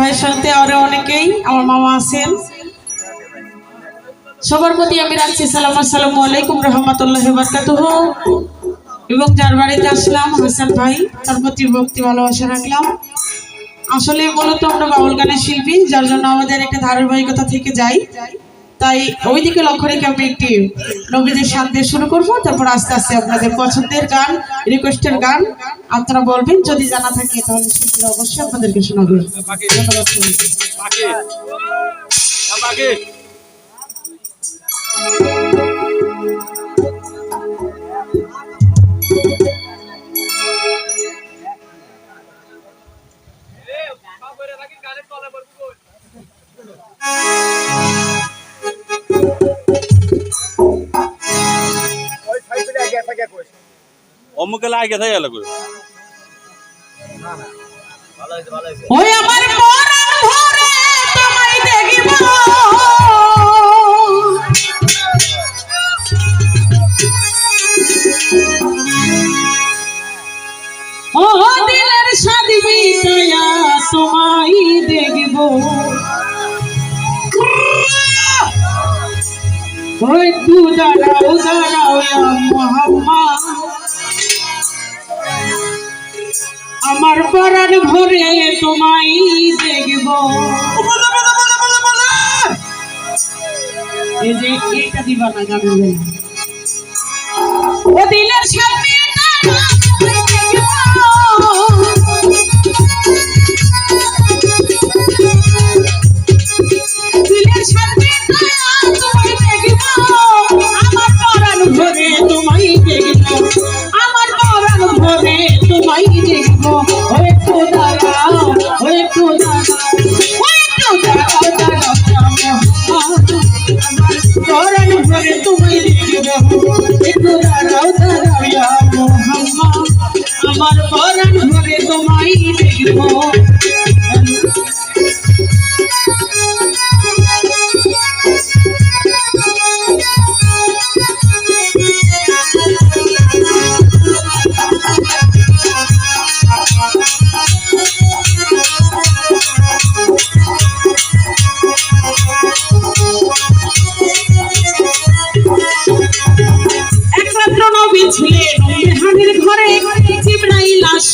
ভাইয়ের সাথে আরও অনেকেই, আমার মামা আছেন। সবার প্রতি আমি রাখছি সালাম, আসসালামু আলাইকুম, রহমতুল্লাহ বারকাতুহ। এবং যার বাড়িতে আসলাম, হাসান ভাই, তার প্রতি ভক্তি, ভালোবাসা রাখলাম। আসলে মূলত আমরা বাউল গানের শিল্পী, যার জন্য আমাদের একটা ধারাবাহিকতা থেকে যাই তাই ওইদিকে লক্ষ্য রেখে আমি একটি নবীদের সাথ শুরু করব, তারপর আস্তে আস্তে আপনাদের পছন্দের গান রিকোয়েস্টের গান আপনারা বলবেন যদি জানা থাকে তাহলে শিল্পীরা অবশ্যই আপনাদেরকে শোনাবে। অমুকে লাগে থাকে এলাকা ওই আমার পরাণ ভরে তোমায় দেখিব। দাঁড়াও দাঁড়াও মোহাম্মদ। আমার পরাণ ভরে তোমায় দেখব। এই যে এটা দিবা না গান ও সামনে পরাণ ভরে দেখব একটু দাঁড়াও দাঁড়াও আমার পরাণ ভরে তোমায় দেখব।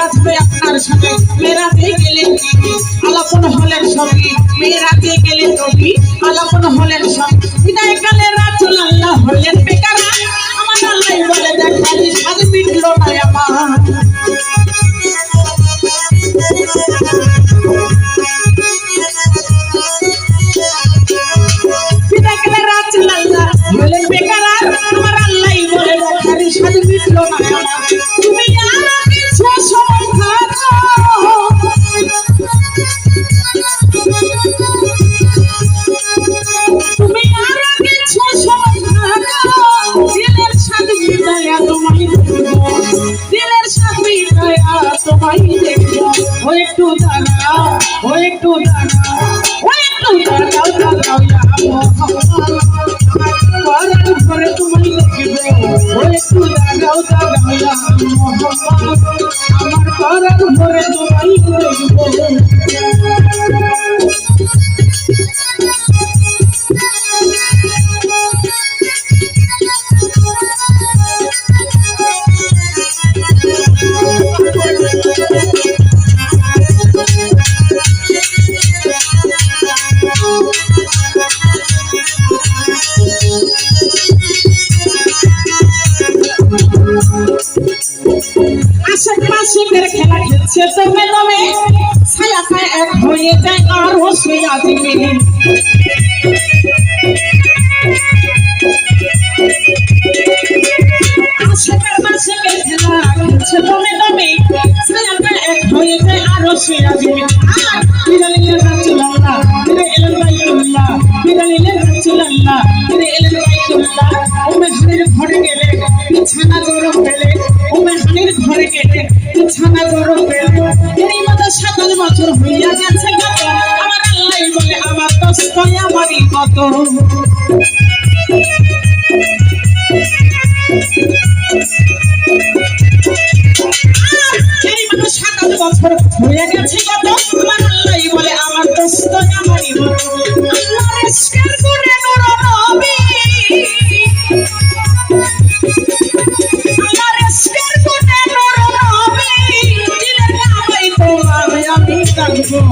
মেরাজ হয়ে আপনার সাথে মেরাজে গেলেন তিনি আলাপন হলেন সবই মেরাজে গেলেন নবী আলাপন হলেন সব বিদায় কালে রাসূল আল্লাহ হলেন বেকার। আমার আল্লাহ বলে দেখালি সাদ মিটলো না আমার। তোমায় দেখব ও একটু দাঁড়াও ও একটু দাঁড়াও ও একটু দাঁড়াও দাঁড়াও পরাণ ভরে তোমায় দেখব ও একটু দাঁড়াও দাঁড়াও আমার পরাণ ভরে তুমি দেখব আশেপাশে খেলা খেলছে তবে তবে ছায়া ছায়া এক হয়ে যায় আরও সে আদিকে আশেপাশে খেলা খেলছে তবে তবে ছায়া ছায়া এক হয়ে যায় আরও সে আদিকে আর ঘরে গেলে ছানা গরম পেলে ও মেহানির ঘরে গেলে ছানা গরম পেলে এই মতো সাতাশ বছর হইয়া গেছে আমার আল্লাহ বলে, আমার কষ্ট আমারই কত?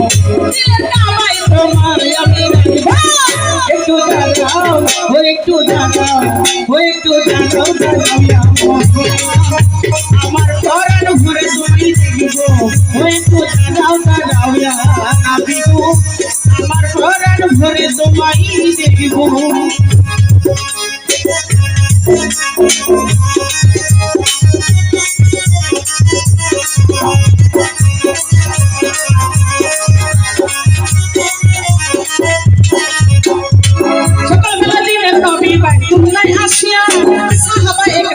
进来大妈。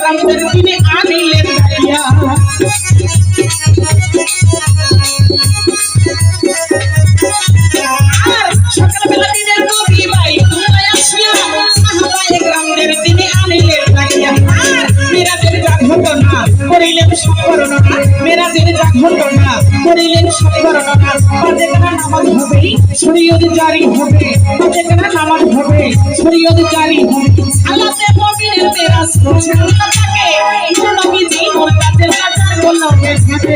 I'm gonna করিলেন সম্বরণনা মেরাজের যা ঘটনা করিলেন সম্বরণনা পাঁচে কানা নামাজ হবে, শরীয়ত জারি হবে পাঁচে কানা নামাজ হবে, শরীয়ত জারি হবে। আল্লাহতে মুমিনের মেরাজ তাকে, নবীজি ওর কাছে গোলামে থাকে